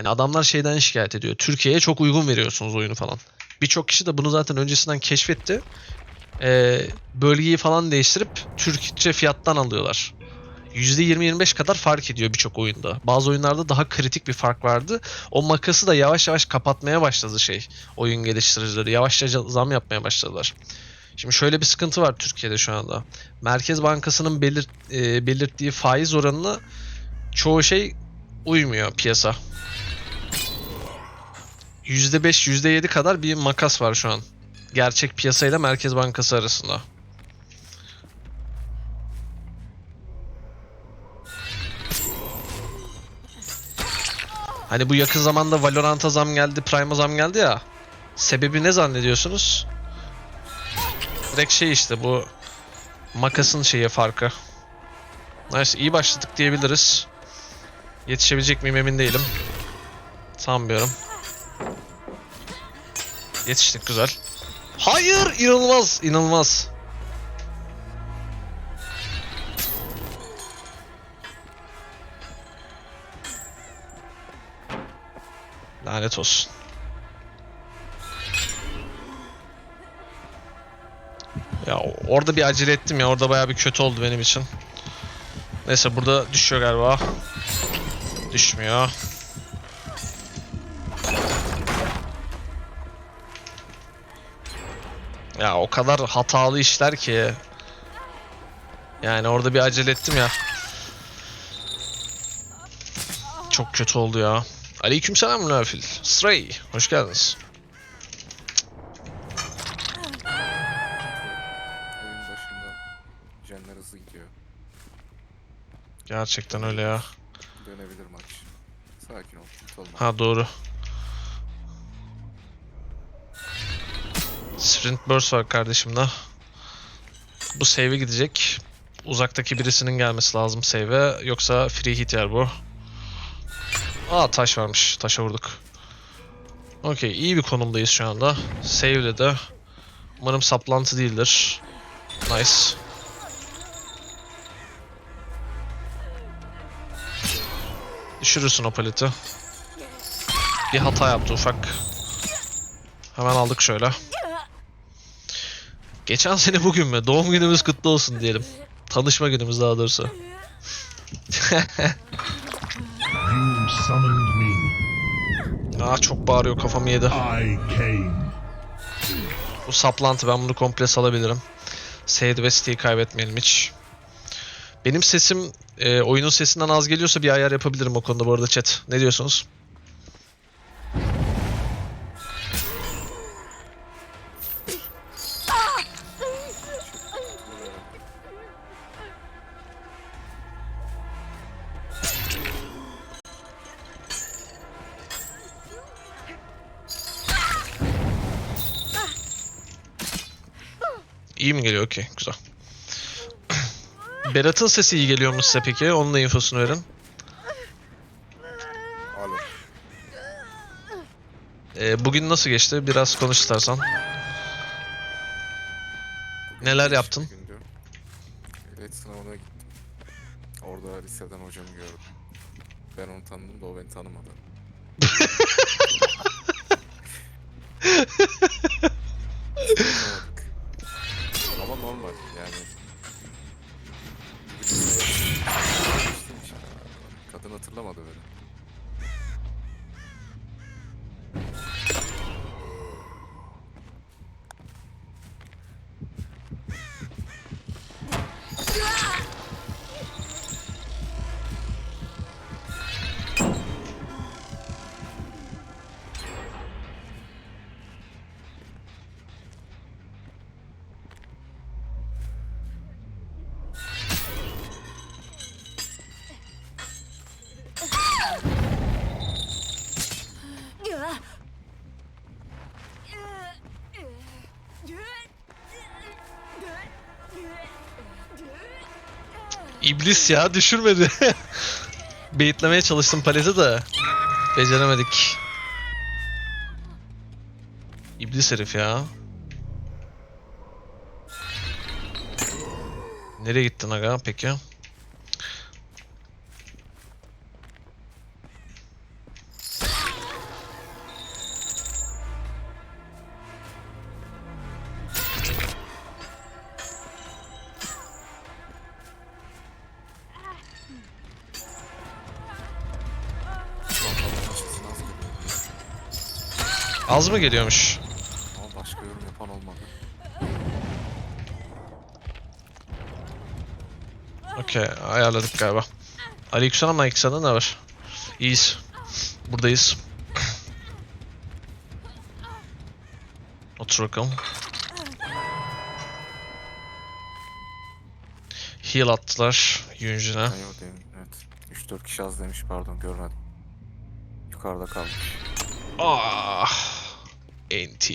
Hani adamlar şeyden şikayet ediyor. Türkiye'ye çok uygun veriyorsunuz oyunu falan. Birçok kişi de bunu zaten öncesinden keşfetti. Ee, bölgeyi falan değiştirip Türkçe fiyattan alıyorlar. %20-25 kadar fark ediyor birçok oyunda. Bazı oyunlarda daha kritik bir fark vardı. O makası da yavaş yavaş kapatmaya başladı şey. Oyun geliştiricileri yavaşça zam yapmaya başladılar. Şimdi şöyle bir sıkıntı var Türkiye'de şu anda. Merkez Bankası'nın belir, e, belirttiği faiz oranına çoğu şey uymuyor piyasa. %5, %7 kadar bir makas var şu an. Gerçek piyasayla Merkez Bankası arasında. Hani bu yakın zamanda Valorant'a zam geldi, Prime'a zam geldi ya. Sebebi ne zannediyorsunuz? Direkt şey işte bu makasın şeyi farkı. Nice iyi başladık diyebiliriz. Yetişebilecek miyim emin değilim. Sanmıyorum. Yetiştik güzel. Hayır inanılmaz inanılmaz. Lanet olsun. Ya orada bir acele ettim ya. Orada bayağı bir kötü oldu benim için. Neyse burada düşüyor galiba. Düşmüyor. Ya o kadar hatalı işler ki. Yani orada bir acele ettim ya. Çok kötü oldu ya. Aleykümselam Nafil. Stray. Hoş geldiniz. Oyun başında jenler hızlı gidiyor. Gerçekten öyle ya. Dönebilir maç. Sakin ol. Ha doğru. Sprint burst var kardeşimde. Bu save'e gidecek. Uzaktaki birisinin gelmesi lazım save'e. Yoksa free hit yer bu. Aa taş varmış. Taşa vurduk. Okey iyi bir konumdayız şu anda. Save'le de. Umarım saplantı değildir. Nice. Düşürürsün o paleti. Bir hata yaptı ufak. Hemen aldık şöyle. Geçen sene bugün mü? Doğum günümüz kutlu olsun diyelim. Tanışma günümüz daha doğrusu. Aa çok bağırıyor kafamı yedi. Bu saplantı ben bunu komple salabilirim. Ve Steve'i kaybetmeyelim hiç. Benim sesim e, oyunun sesinden az geliyorsa bir ayar yapabilirim o konuda bu arada chat. Ne diyorsunuz? İyi mi geliyor? Okey, güzel. Berat'ın sesi iyi geliyor mu size peki? Onun da infosunu verin. Alo. Ee, bugün nasıl geçti? Biraz konuş istersen. Neler yaptın? Gündü. İlet sınavına gittim. Orada liseden hocamı gördüm. Ben onu tanıdım da o beni tanımadı. İblis ya düşürmedi. Beyitlemeye çalıştım paleti de. Beceremedik. İblis herif ya. Nereye gittin aga peki? Az mı geliyormuş? Ama başka yorum yapan olmadı. Okey ayarladık galiba. Aleykümselam Aleykümselam ne var? İyiyiz. Buradayız. Otur bakalım. Heal attılar Yunjin'e. Evet. 3-4 kişi az demiş pardon görmedim. Yukarıda kalmış. Ah. NT.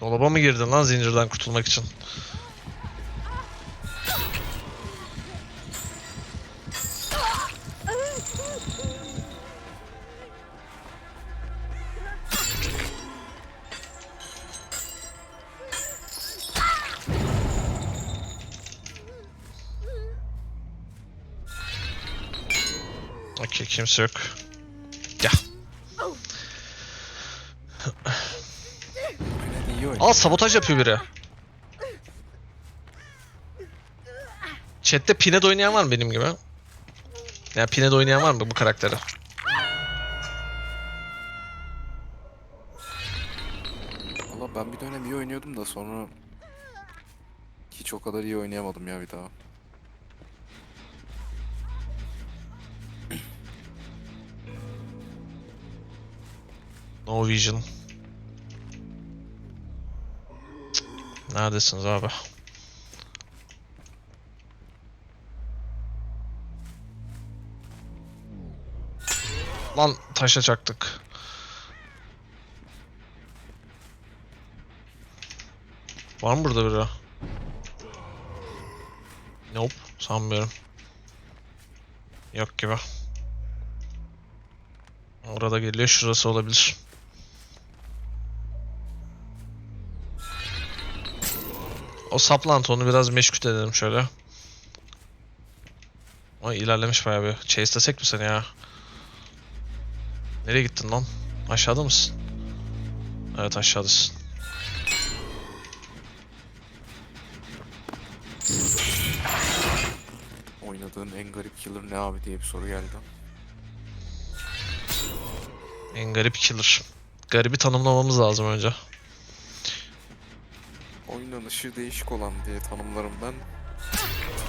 Dolaba mı girdin lan zincirden kurtulmak için? Kimse yok. Gel. Aa sabotaj yapıyor biri. Chat'te Pined oynayan var mı benim gibi? Yani Pined oynayan var mı bu karakteri? Valla ben bir dönem iyi oynuyordum da sonra hiç o kadar iyi oynayamadım ya bir daha. No Vision. Neredesiniz abi? Lan taşa çaktık. Var mı burada biri? Nope, sanmıyorum. Yok gibi. Orada geliyor, şurası olabilir. O saplantı onu biraz meşgul edelim şöyle. Ay ilerlemiş bayağı bir. Chase'lesek mi seni ya? Nereye gittin lan? Aşağıda mısın? Evet aşağıdasın. Oynadığın en garip killer ne abi diye bir soru geldi. En garip killer. Garibi tanımlamamız lazım önce. Oynanışı değişik olan diye tanımlarım ben.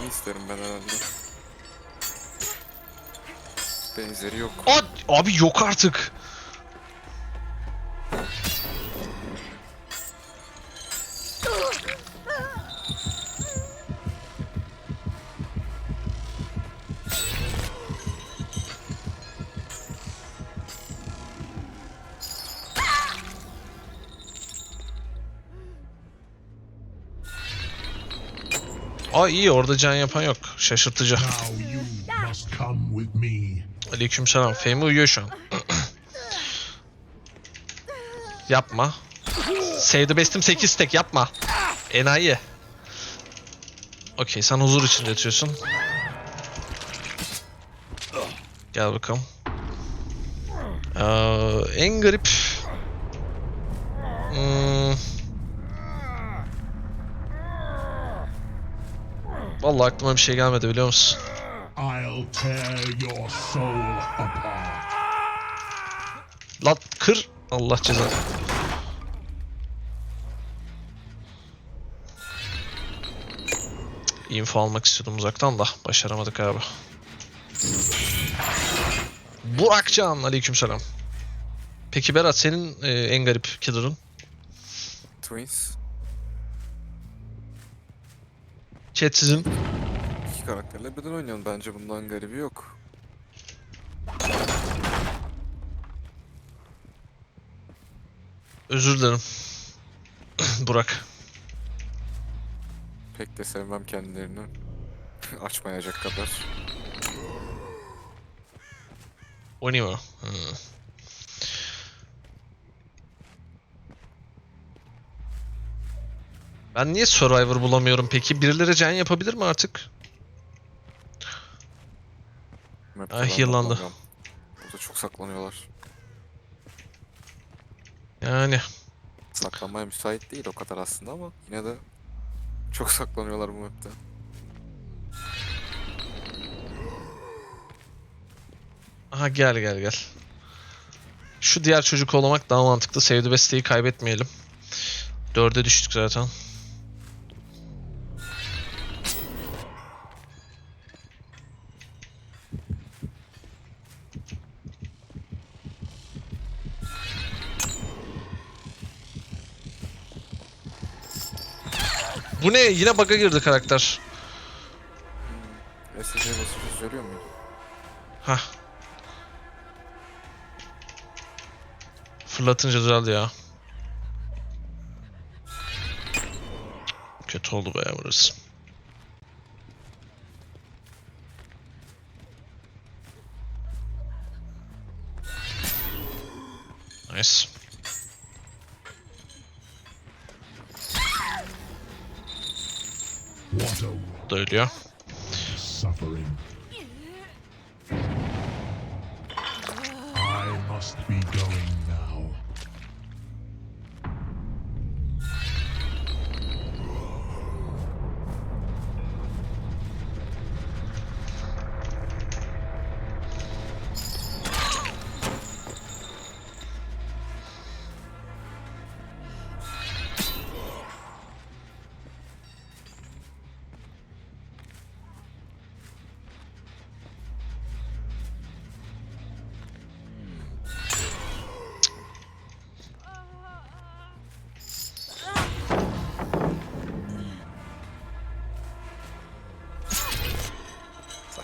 Ne isterim ben herhalde. Benzeri yok. Aa, abi yok artık. Aa iyi orada can yapan yok. Şaşırtıcı. Me. Aleykümselam. Fehmi uyuyor şu an. yapma. Save the best'im 8 tek yapma. Enayi. Okey sen huzur için yatıyorsun. Gel bakalım. Ee, en garip... Hmm. Vallahi aklıma bir şey gelmedi biliyor musun? I'll tear your soul apart. Lan kır. Allah cezanı. Info almak istiyordum uzaktan da başaramadık abi. Burakcan aleykümselam. Peki Berat senin e, en garip killer'ın? Twins. Chat sizin. İki karakterle birden oynuyorsun. Bence bundan garibi yok. Özür dilerim. Burak. Pek de sevmem kendilerini. Açmayacak kadar. Oynayayım mı? Hmm. Ben niye Survivor bulamıyorum peki? Birileri can yapabilir mi artık? Map'te Ah, ben heal'landı. bakmam. Burada çok saklanıyorlar. Yani Saklanmaya müsait değil o kadar aslında ama yine de çok saklanıyorlar bu map'te. Aha gel gel gel. Şu diğer çocuk olamak daha mantıklı. Sevdi besteyi kaybetmeyelim. Dörde düştük zaten. Bu ne? Yine bug'a girdi karakter. SC basınca söylüyor muydu? Hah. Fırlatınca düzeldi ya. Kötü oldu bayağı burası. Nice. What a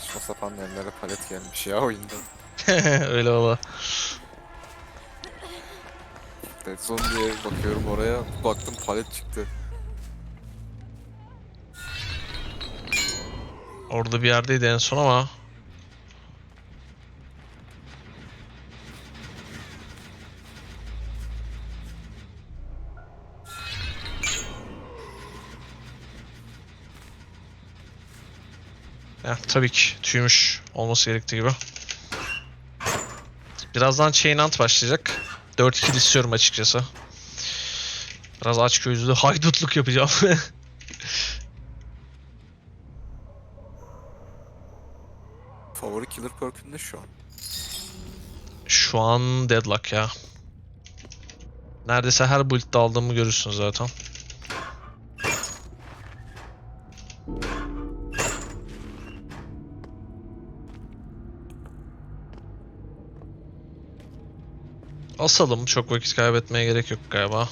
Saçma sapan ellere palet gelmiş ya oyunda. Öyle valla. Dead Zone diye bakıyorum oraya baktım palet çıktı. Orada bir yerdeydi en son ama. Ya tabii ki tüymüş olması gerektiği gibi. Birazdan Chain Hunt başlayacak. 4-2 istiyorum açıkçası. Biraz aç gözlü haydutluk yapacağım. Favori killer perk'ün ne şu an? Şu an deadlock ya. Neredeyse her build'de aldığımı görürsün zaten. Asalım. Çok vakit kaybetmeye gerek yok galiba.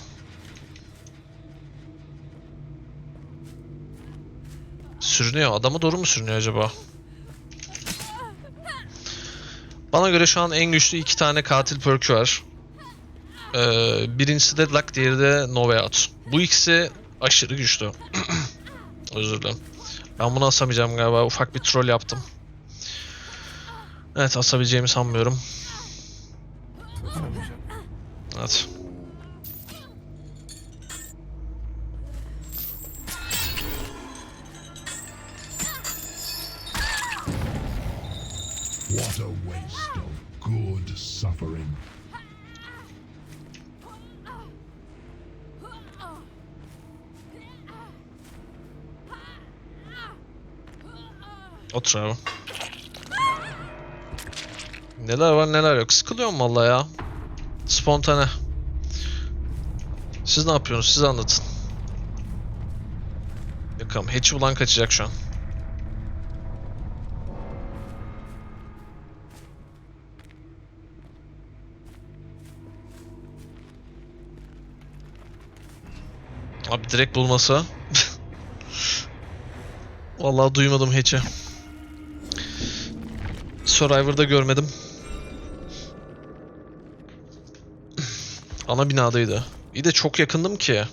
Sürünüyor. Adamı doğru mu sürünüyor acaba? Bana göre şu an en güçlü iki tane katil perk'ü var. Ee, birincisi Deadlock, diğeri de No. Bu ikisi aşırı güçlü. Özür dilerim. Ben bunu asamayacağım galiba. Ufak bir troll yaptım. Evet asabileceğimi sanmıyorum. Evet. What a waste of good suffering. Otur abi. Neler var neler yok. Sıkılıyorum valla ya. Spontane. Siz ne yapıyorsunuz? Siz anlatın. Bakalım. Hatch'i bulan kaçacak şu an. Abi direkt bulmasa. Vallahi duymadım Hatch'i. Survivor'da görmedim. Ana binadaydı. İyi de çok yakındım ki.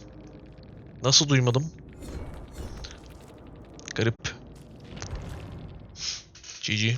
Nasıl duymadım? Garip. GG.